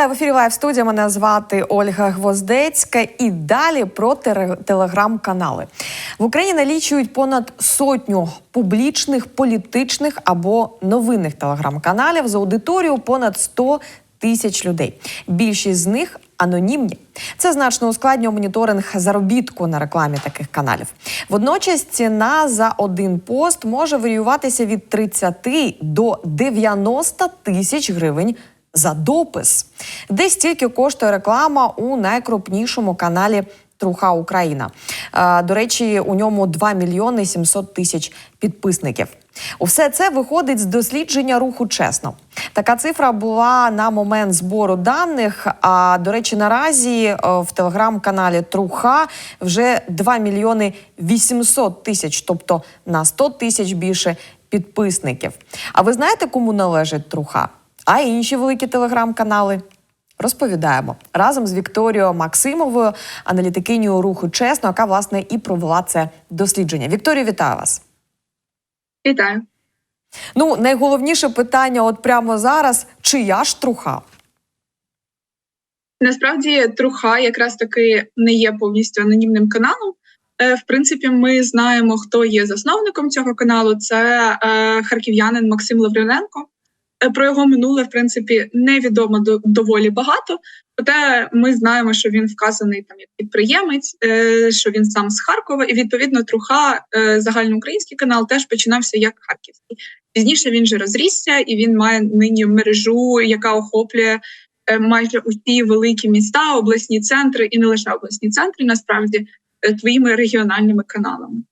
Вітаю в ефірі Лайв студія. Мене звати Ольга Гвоздецька. І далі про телеграм-канали в Україні налічують понад сотню публічних, політичних або новинних телеграм-каналів з аудиторією понад 100 тисяч людей. Більшість з них анонімні. Це значно ускладнює моніторинг заробітку на рекламі таких каналів. Водночас ціна за один пост може варіюватися від 30 до 90 тисяч гривень за допис. Десь стільки коштує реклама у найкрупнішому каналі Труха Україна. Е, До речі, у ньому 2 мільйони 700 тисяч підписників. Усе це виходить з дослідження руху чесно. Така цифра була на момент збору даних. А до речі, наразі е, в телеграм-каналі Труха вже 2 мільйони 800 тисяч, тобто на 100 тисяч більше підписників. А ви знаєте, кому належить Труха? А інші великі телеграм-канали розповідаємо разом з Вікторією Максимовою, аналітикинею руху чесно, яка власне і провела це дослідження. Вікторія, вітаю вас. Вітаю. Ну, найголовніше питання, от прямо зараз: чия ж труха? Насправді труха якраз таки не є повністю анонімним каналом. Е, В принципі, ми знаємо, хто є засновником цього каналу. Це е, харків'янин Максим Лавриненко. Е, Про його минуле, в принципі, невідомо до- доволі багато. Проте ми знаємо, що він вказаний там як підприємець, е, що він сам з Харкова, і відповідно труха е, загальноукраїнський канал теж починався як харківський. Пізніше він же розрісся, і він має нині мережу, яка охоплює майже усі великі міста, обласні центри і не лише обласні центри, насправді твоїми регіональними каналами.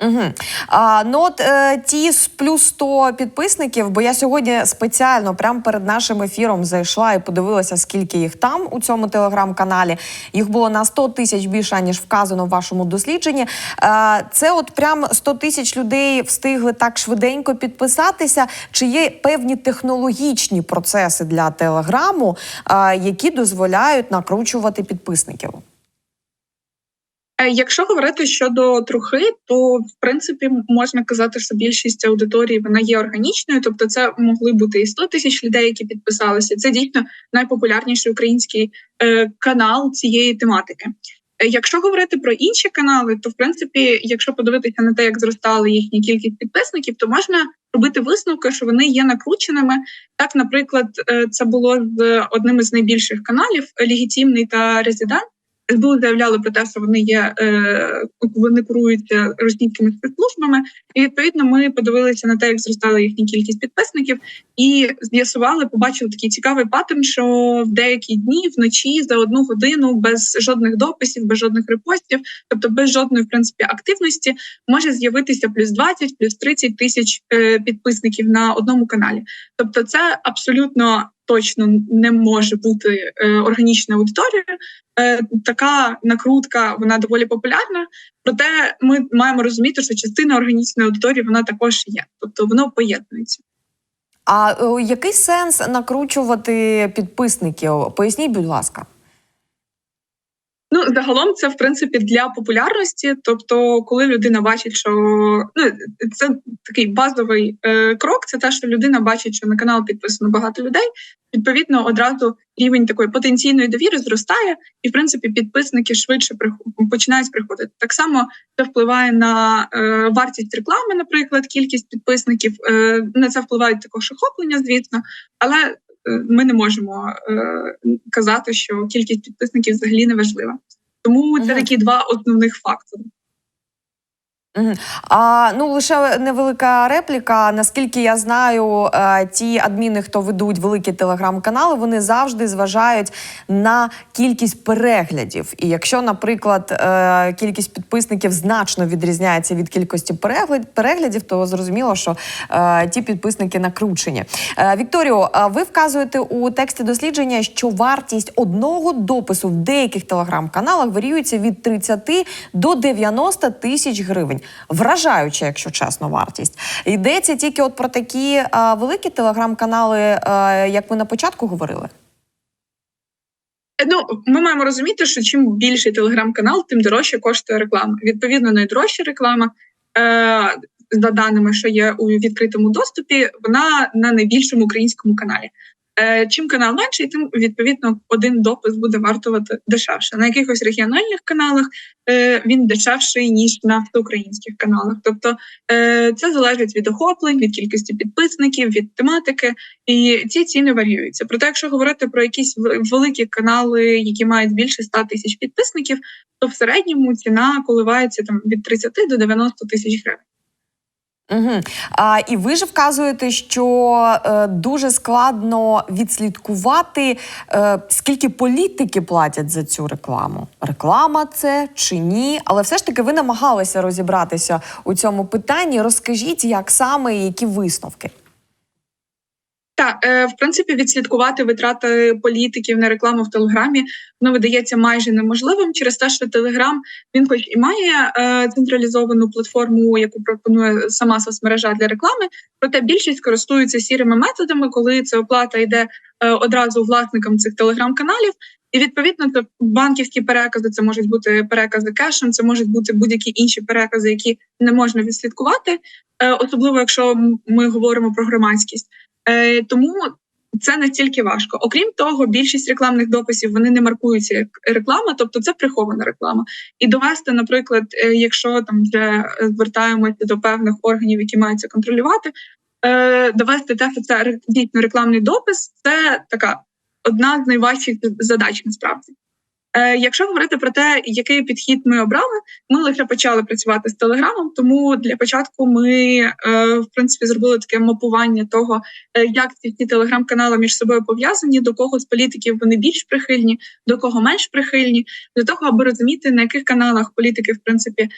Угу. А, ну от е, ті з плюс 100 підписників, бо я сьогодні спеціально прямо перед нашим ефіром зайшла і подивилася, скільки їх там у цьому телеграм-каналі. Їх було на 100 тисяч більше, ніж вказано в вашому дослідженні. Е, це от прям 100 тисяч людей встигли так швиденько підписатися. Чи є певні технологічні процеси для телеграму, е, які дозволяють накручувати підписників? Е, Якщо говорити щодо трухи, то в принципі можна казати, що більшість аудиторії вона є органічною, тобто це могли бути і 100 тисяч людей, які підписалися. Це дійсно найпопулярніший український е, канал цієї тематики. Е, Якщо говорити про інші канали, то в принципі, якщо подивитися на те, як зростала їхня кількість підписників, то можна робити висновки, що вони є накрученими. Так, наприклад, це було з одним із найбільших каналів легітимний та резидент. СБУ заявляли про те, що вони є е, вони куруються російськими спецслужбами, і відповідно ми подивилися на те, як зростала їхня кількість підписників, і з'ясували, побачили такий цікавий паттерн, що в деякі дні вночі за одну годину без жодних дописів, без жодних репостів, тобто без жодної в принципі активності, може з'явитися плюс 20, плюс 30 тисяч е, підписників на одному каналі. Тобто, це абсолютно точно не може бути е, органічна аудиторія. Е, така накрутка вона доволі популярна. Проте ми маємо розуміти, що частина органічної аудиторії вона також є, тобто воно поєднується. А який сенс накручувати підписників? Поясніть, будь ласка. Ну загалом це в принципі для популярності. Тобто, коли людина бачить, що ну це такий базовий е, крок, це те, що людина бачить, що на канал підписано багато людей. Відповідно, одразу рівень такої потенційної довіри зростає, і в принципі підписники швидше починають приходити. Так само це впливає на е, вартість реклами, наприклад, кількість підписників. Е, на це впливають також охоплення, звісно, але ми не можемо е, казати, що кількість підписників взагалі не важлива. Тому це такі два основних фактори. А ну лише невелика репліка. Наскільки я знаю, е, ті адміни, хто ведуть великі телеграм-канали, вони завжди зважають на кількість переглядів. І якщо, наприклад, е, кількість підписників значно відрізняється від кількості перегляд- переглядів, то зрозуміло, що е, ті підписники накручені. Вікторію, а ви вказуєте у тексті дослідження, що вартість одного допису в деяких телеграм-каналах варіюється від 30 до 90 тисяч гривень. Вражаюча, якщо чесно, вартість. Йдеться тільки от про такі е, великі телеграм-канали, е, як ми на початку говорили. Ну, ми маємо розуміти, що чим більший телеграм-канал, тим дорожче коштує реклама. Відповідно, найдорожча реклама, е, за даними, що є у відкритому доступі, вона на найбільшому українському каналі. Е, чим канал менший, тим відповідно один допис буде вартувати дешевше. На якихось регіональних каналах е, він дешевший ніж на всеукраїнських каналах. Тобто е, це залежить від охоплень, від кількості підписників, від тематики, і ці ціни варіюються. Проте, якщо говорити про якісь великі канали, які мають більше 100 тисяч підписників, то в середньому ціна коливається там від 30 до 90 тисяч гривень. Угу. А, і ви ж вказуєте, що е, дуже складно відслідкувати, е, скільки політики платять за цю рекламу. Реклама це чи ні? Але все ж таки ви намагалися розібратися у цьому питанні. Розкажіть, як саме і які висновки. Так, е, в принципі, відслідкувати витрати політиків на рекламу в Телеграмі воно видається майже неможливим через те, що Телеграм він, хоч і має е, централізовану платформу, яку пропонує сама соцмережа для реклами, проте більшість користуються сірими методами, коли ця оплата йде е, одразу власникам цих телеграм-каналів. І відповідно це банківські перекази, це можуть бути перекази кешем, це можуть бути будь-які інші перекази, які не можна відслідкувати, особливо якщо ми говоримо про громадськість. Е, тому це настільки важко. Окрім того, більшість рекламних дописів вони не маркуються як реклама, тобто це прихована реклама. І довести, наприклад, е, якщо там вже звертаємося до певних органів, які мають це контролювати, е, довести те, що це дійсно рекламний допис, це така одна з найважчих задач насправді. Е, якщо говорити про те, який підхід ми обрали, ми лише почали працювати з телеграмом. Тому для початку ми е, в принципі зробили таке мапування того, е, як ці телеграм-канали між собою пов'язані, до кого з політиків вони більш прихильні, до кого менш прихильні, для того, аби розуміти, на яких каналах політики в принципі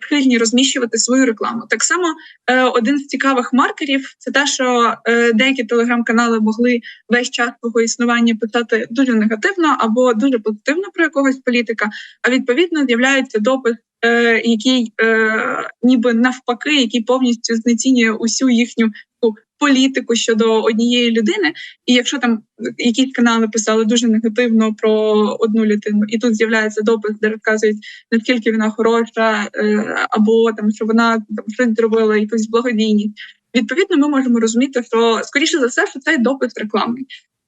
схильні розміщувати свою рекламу. Так само е, один з цікавих маркерів це те, що е, деякі телеграм-канали могли весь час свого існування писати дуже негативно або дуже позитивно про якогось політика. А відповідно з'являється допис, е, який е, ніби навпаки, який повністю знецінює усю їхню таку політику щодо однієї людини. І якщо там якісь канали писали дуже негативно про одну людину, і тут з'являється допис, де розказують наскільки вона хороша, е, або там що вона там щось зробила, якусь благодійність. Відповідно, ми можемо розуміти, що скоріше за все, що цей допис рекламний.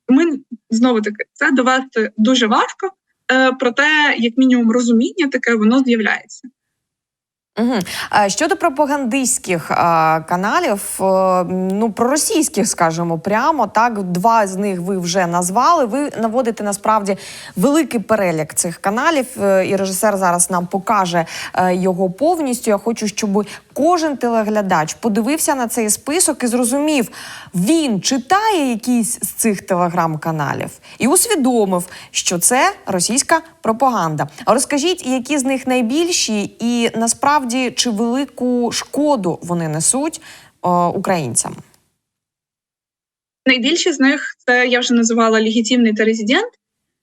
Ми знову таки це довести дуже важко, проте, як мінімум, розуміння таке воно з'являється. Угу. Щодо пропагандистських каналів, е, ну проросійських, скажімо, прямо так, два з них ви вже назвали. Ви наводите насправді великий перелік цих каналів, е, і режисер зараз нам покаже е, його повністю. Я хочу, щоб кожен телеглядач подивився на цей список і зрозумів, він читає якийсь з цих телеграм-каналів і усвідомив, що це російська пропаганда. Розкажіть, які з них найбільші, і насправді чи велику шкоду вони несуть е, українцям? Найбільші з них це я вже називала легітимний та резидент.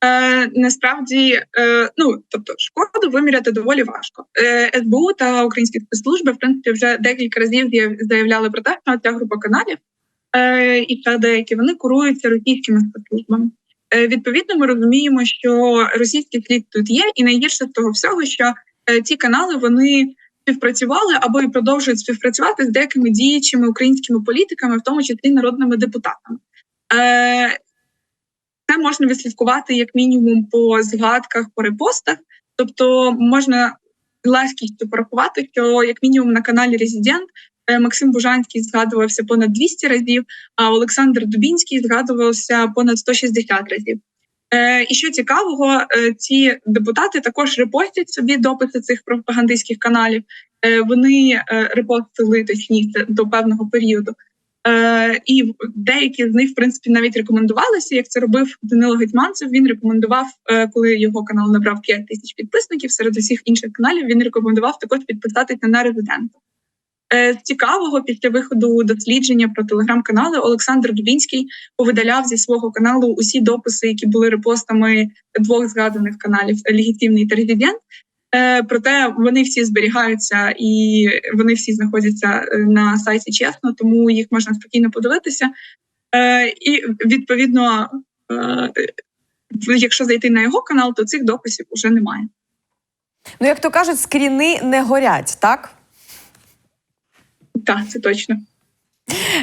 Е, насправді, е, ну тобто, шкоду виміряти доволі важко. Е, СБУ та українські спецслужби, в принципі, вже декілька разів заявляли про те, що ця група каналів е, і ще деякі вони куруються російськими спецслужбами. Е, відповідно, ми розуміємо, що російський слід тут є, і найгірше з того всього, що е, ці канали вони співпрацювали або і продовжують співпрацювати з деякими діячими українськими політиками, в тому числі народними депутатами. Е, це можна відслідкувати як мінімум по згадках, по репостах. Тобто можна легкістю порахувати, що як мінімум на каналі Резидент е, Максим Бужанський згадувався понад 200 разів, а Олександр Дубінський згадувався понад 160 разів. Е, і що цікавого, е, ці депутати також репостять собі дописи цих пропагандистських каналів. Вони репостили точніше до певного періоду. Е, і деякі з них, в принципі, навіть рекомендувалися, як це робив Данило Гетьманцев. Він рекомендував, е, коли його канал набрав 5 тисяч підписників серед усіх інших каналів. Він рекомендував також підписатися на резидента. Е, цікавого після виходу дослідження про телеграм-канали Олександр Дубінський повидаляв зі свого каналу усі дописи, які були репостами двох згаданих каналів Легітимний та Резидент. Е, Проте вони всі зберігаються і вони всі знаходяться е, на сайті чесно, тому їх можна спокійно подивитися. Е, І відповідно, якщо зайти на його канал, то цих дописів вже немає. Ну, як то кажуть, скріни не горять, так? Так, це точно.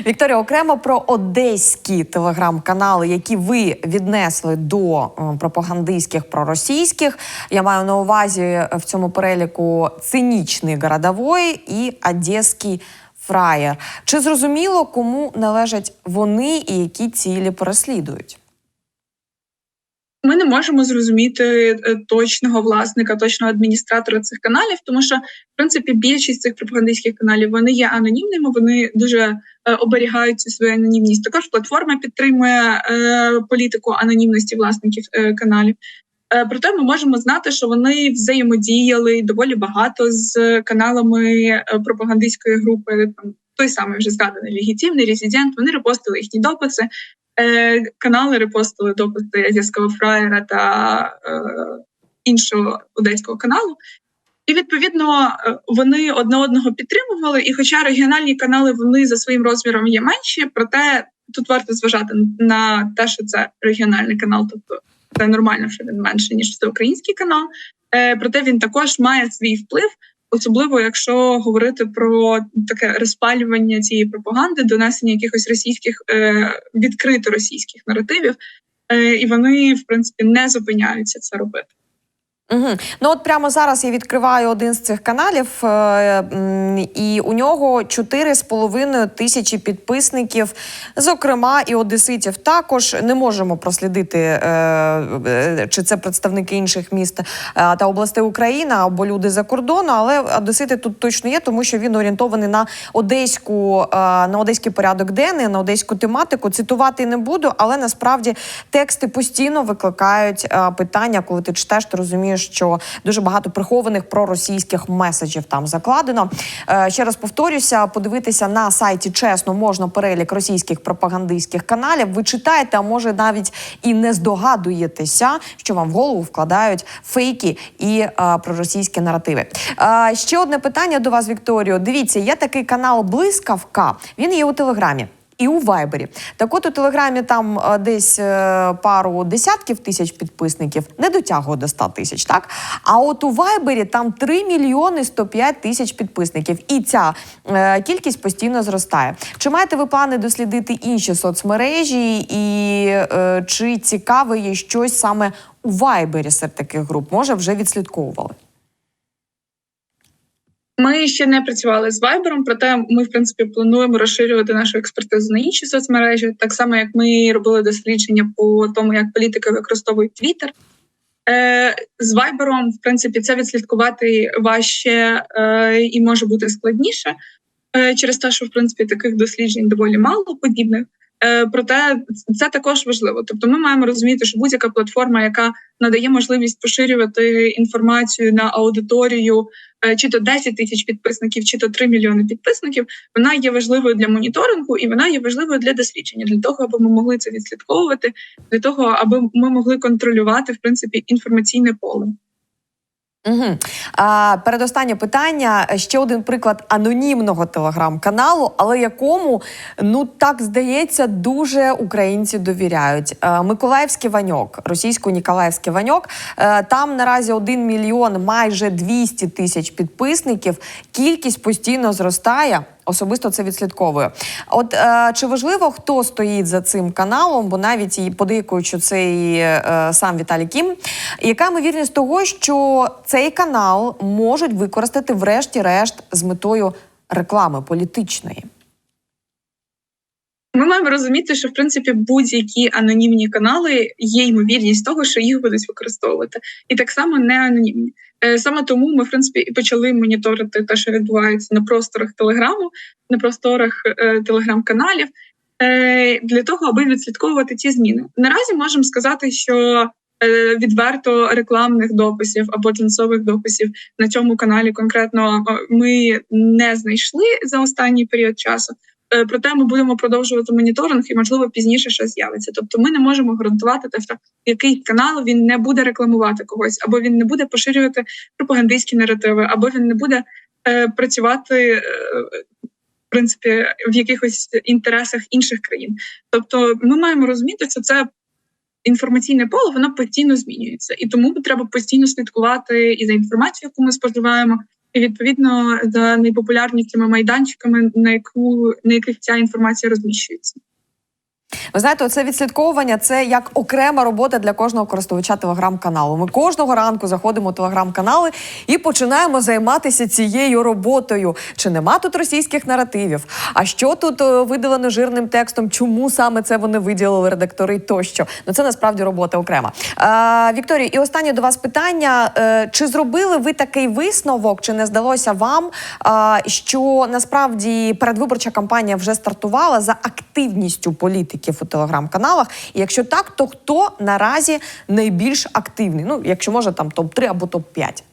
Вікторія, окремо про одеські телеграм-канали, які ви віднесли до е, пропагандистських проросійських. Я маю на увазі е, в цьому переліку цинічний городовой і одеський фраєр. Чи зрозуміло, кому належать вони і які цілі переслідують? Ми не можемо зрозуміти е, точного власника, точного адміністратора цих каналів, тому що в принципі більшість цих пропагандистських каналів вони є анонімними. Вони дуже е, оберігають цю свою анонімність. Також платформа підтримує е, політику анонімності власників каналів. Проте ми можемо знати, що вони взаємодіяли доволі багато з каналами пропагандистської групи. Там той самий вже згаданий легітимний резидент. Вони репостили їхні дописи. Е, канали репостили дописи Азійського фраєра та е, іншого одеського каналу. І відповідно е, вони одне одного підтримували. І, хоча регіональні канали вони за своїм розміром є менші, проте тут варто зважати на те, що це регіональний канал, тобто це нормально, що він менше ніж всеукраїнський канал. Е, проте він також має свій вплив, особливо якщо говорити про таке розпалювання цієї пропаганди, донесення якихось російських е, відкрито російських наративів, е, і вони в принципі не зупиняються це робити. Угу. Ну от прямо зараз я відкриваю один з цих каналів, е, і у нього 4,5 тисячі підписників, зокрема, і одеситів також не можемо прослідити, е, е, чи це представники інших міст та областей України або люди за кордону, але одесити тут точно є, тому що він орієнтований на одеську, на одеський порядок денний, на одеську тематику. Цитувати не буду, але насправді тексти постійно викликають питання, коли ти читаєш, ти розумієш, що дуже багато прихованих проросійських меседжів там закладено. Е, Ще раз повторюся, подивитися на сайті чесно можна перелік російських пропагандистських каналів. Ви читаєте, а може навіть і не здогадуєтеся, що вам в голову вкладають фейки і е, проросійські наративи. Е, ще одне питання до вас, Вікторіо. Дивіться, є такий канал Блискавка. Він є у Телеграмі. І у Вайбері. Так от у Телеграмі там е, десь е, пару десятків тисяч підписників, не дотягує до 100 тисяч, так? А от у Вайбері там 3 мільйони 105 тисяч підписників. І ця е, кількість постійно зростає. Чи маєте ви плани дослідити інші соцмережі, і е, чи цікаве є щось саме у Вайбері серед таких груп? Може, вже відслідковували? Ми ще не працювали з Вайбером, проте ми в принципі плануємо розширювати нашу експертизу на інші соцмережі, так само як ми робили дослідження по тому, як політики використовують Твіттер. Е, з Вайбером, в принципі, це відслідкувати важче е, і може бути складніше е, через те, що в принципі таких досліджень доволі мало подібних. Е, проте це також важливо. Тобто, ми маємо розуміти, що будь-яка платформа, яка надає можливість поширювати інформацію на аудиторію, е, чи то 10 тисяч підписників, чи то 3 мільйони підписників, вона є важливою для моніторингу і вона є важливою для дослідження, для того, аби ми могли це відслідковувати, для того, аби ми могли контролювати в принципі інформаційне поле. Угу. А, передостаннє питання. Ще один приклад анонімного телеграм-каналу, але якому ну так здається, дуже українці довіряють. А, Миколаївський ваньок, російсько-ніколаївський ваньок. А, там наразі 1 мільйон майже 200 тисяч підписників. Кількість постійно зростає. Особисто це відслідковую. От е, чи важливо, хто стоїть за цим каналом, бо навіть і подейкують, що це і е, сам Віталій Кім. Яка ймовірність того, що цей канал можуть використати врешті-решт з метою реклами політичної? Ми маємо розуміти, що в принципі будь-які анонімні канали є ймовірність того, що їх будуть використовувати, і так само не анонімні. Е, Саме тому ми в принципі і почали моніторити те, що відбувається на просторах телеграму, на просторах е, телеграм-каналів, е, для того, аби відслідковувати ці зміни. Наразі можемо сказати, що відверто рекламних дописів або джинсових дописів на цьому каналі конкретно ми не знайшли за останній період часу. Е, Проте ми будемо продовжувати моніторинг і, можливо, пізніше щось з'явиться. Тобто, ми не можемо гарантувати те, який канал він не буде рекламувати когось, або він не буде поширювати пропагандистські наративи, або він не буде е, працювати е, в принципі в якихось інтересах інших країн. Тобто, ми маємо розуміти, що це. Інформаційне поле воно постійно змінюється, і тому треба постійно слідкувати і за інформацією, яку ми споживаємо, і відповідно за найпопулярнішими майданчиками, на яку на яких ця інформація розміщується. Ви знаєте, це відслідковування це як окрема робота для кожного користувача телеграм-каналу. Ми кожного ранку заходимо в телеграм-канали і починаємо займатися цією роботою. Чи нема тут російських наративів? А що тут е, видалено жирним текстом? Чому саме це вони виділили редактори тощо? Ну це насправді робота окрема. Е, Вікторія, і останнє до вас питання: Е, чи зробили ви такий висновок? Чи не здалося вам, що насправді передвиборча кампанія вже стартувала за активністю політиків у телеграм-каналах? І якщо так, то хто наразі найбільш активний? Ну, якщо може, там топ 3 або топ 5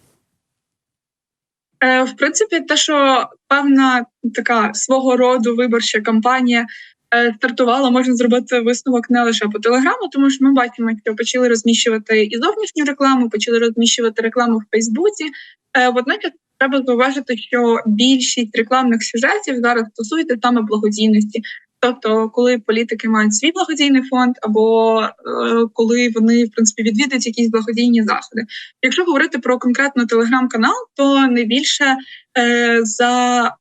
Е, в принципі, те, що певна така свого роду виборча кампанія е, стартувала, можна зробити висновок не лише по телеграму, тому що ми бачимо, що почали розміщувати і зовнішню рекламу, почали розміщувати рекламу в Фейсбуці. Е, Водночас треба зауважити, що більшість рекламних сюжетів зараз стосується саме благодійності. Тобто, коли політики мають свій благодійний фонд, або е, коли вони в принципі відвідують якісь благодійні заходи. Якщо говорити про конкретно телеграм-канал, то найбільше е, за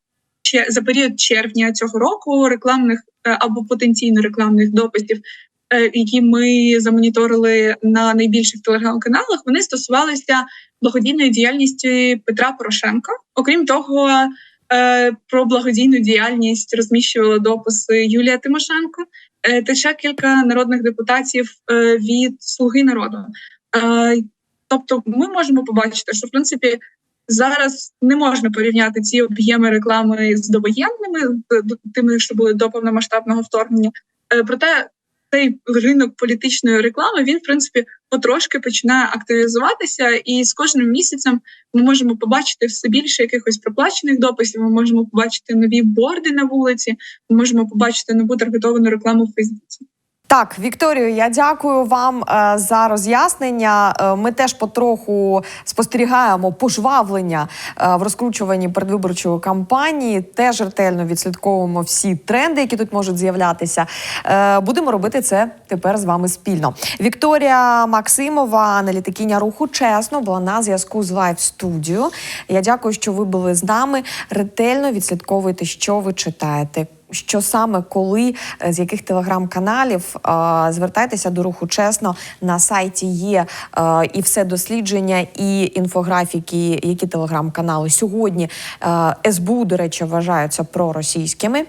за період червня цього року рекламних е, або потенційно рекламних дописів, е, які ми замоніторили на найбільших телеграм-каналах, вони стосувалися благодійної діяльності Петра Порошенка. Окрім того, про благодійну діяльність розміщувала дописи Юлія Тимошенко е, та ще кілька народних депутатів е, від Слуги народу. Е, Тобто, ми можемо побачити, що в принципі зараз не можна порівняти ці об'єми реклами з довоєнними, тими, що були до повномасштабного вторгнення. Е, Проте цей ринок політичної реклами він в принципі потрошки починає активізуватися, і з кожним місяцем ми можемо побачити все більше якихось проплачених дописів. Ми можемо побачити нові борди на вулиці. Ми можемо побачити нову таргетовану рекламу в Фейсбуці. Так, Вікторію, я дякую вам е, за роз'яснення. Е, ми теж потроху спостерігаємо пожвавлення е, в розкручуванні передвиборчої кампанії. Теж ретельно відслідковуємо всі тренди, які тут можуть з'являтися. Будемо робити це тепер з вами спільно. Вікторія Максимова, аналітикиня руху чесно, була на зв'язку з Live Studio. Я дякую, що ви були з нами. Ретельно відслідковуйте, що ви читаєте. Що саме коли е, з яких телеграм-каналів е, звертайтеся до руху чесно на сайті є е, і все дослідження, і інфографіки, які телеграм-канали сьогодні СБУ, до речі, вважаються проросійськими.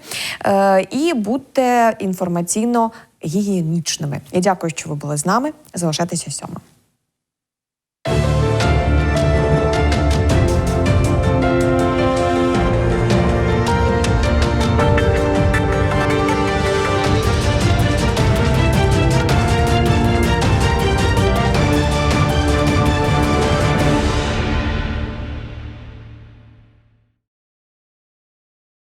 І будьте інформаційно гігієнічними. Я дякую, що ви були з нами. Залишайтеся сьома.